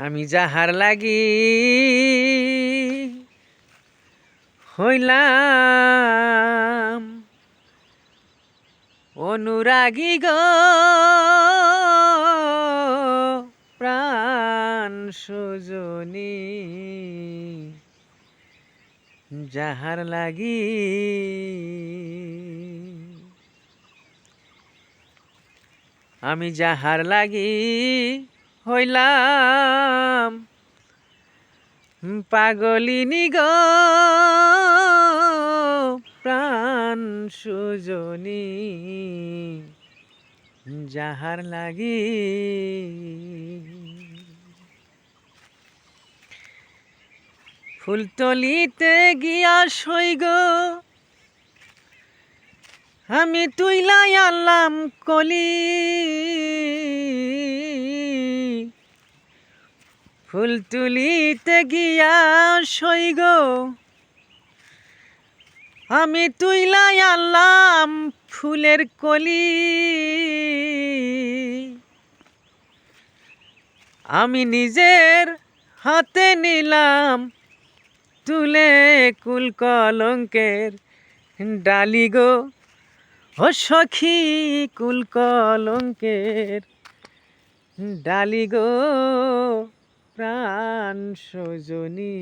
আমি যাহার লাগি হইলাম। অনুরাগী গো প্রাণ সুজনী। যাহার লাগি আমি যাহার লাগি হইলাম। পাগলিনী গো প্রাণ সুজনী যাহার লাগি ফুলতলিতে গিয়া সইগ আমি তুইলাই আনলাম কলি। ফুল তুলিতে গিয়া সইগ আমি তুইলাই আনলাম ফুলের কলি। আমি নিজের হাতে নিলাম তুলে কুল কলঙ্কের ডালি গো। ও সখী কুল কলঙ্কের ডালি গো। প্রাণ সজনী।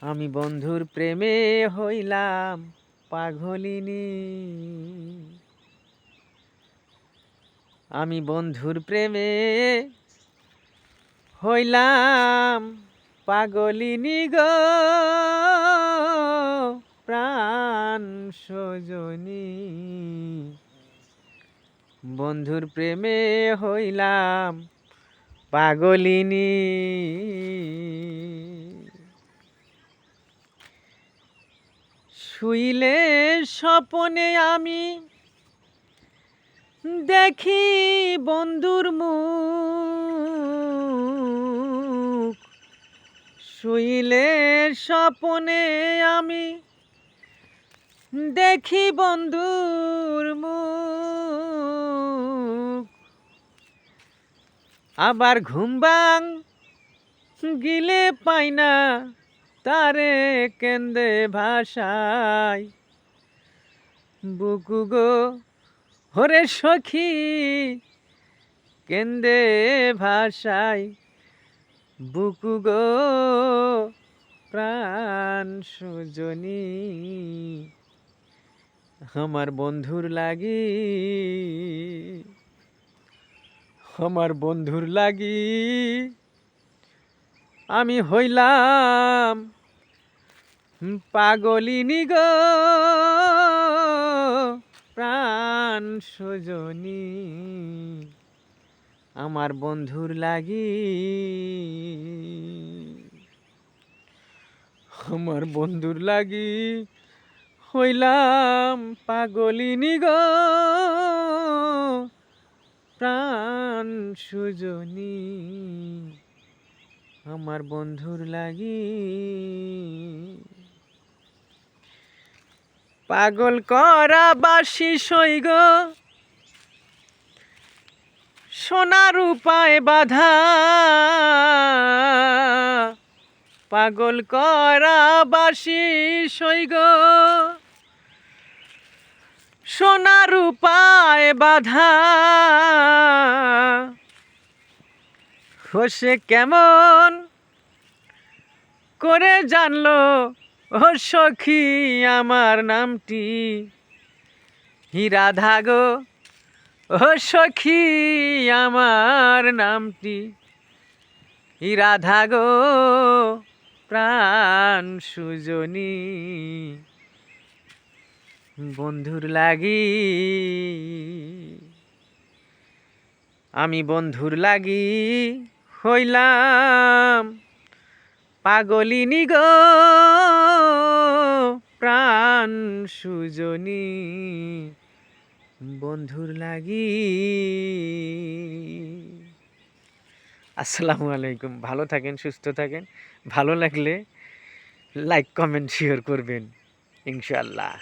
আমি বন্ধুর প্রেমে হইলাম পাগলিনী। আমি বন্ধুর প্রেমে হইলাম পাগলিনী গো। প্রাণ সজনী। বন্ধুর প্রেমে হইলাম পাগলিনী। শুইলে স্বপনে আমি দেখি বন্ধুর মুখ। শুইলে স্বপনে আমি দেখি বন্ধুর মুখ। আবার ঘুমবাং গিলে পাই না তারে কেন্দে ভাষায়। বুকু গো, হরে সখী কেন্দে ভাষায়। বুকু গো, প্রাণ সুজনী, আমার বন্ধুর লাগি আমার বন্ধুর লাগি আমি হইলাম পাগলিনী গো, প্রাণ সজনী। আমার বন্ধুর লাগি আমার বন্ধুর লাগি হইলাম পাগলিনী গো প্রাণ সুজনী, আমার বন্ধুর লাগি। পাগল করা বাসি সইগ সোনার উপায় বাধা। পাগল করা বাসি সইগ সোনার উপায় বাধা। সে কেমন করে জানলো, ও সখী আমার নামটি? হিরাধা গো, ও সখী আমার নামটি। হিরাধা গো, প্রাণ সুজনী। বন্ধুর লাগি, আমি বন্ধুর লাগি হইলাম পাগলিনী গো, প্রাণ সুজনী। বন্ধুর লাগি। আসসালামু আলাইকুম, ভালো থাকেন, সুস্থ থাকেন, ভালো লাগলে লাইক কমেন্ট শেয়ার করবেন ইনশাল্লাহ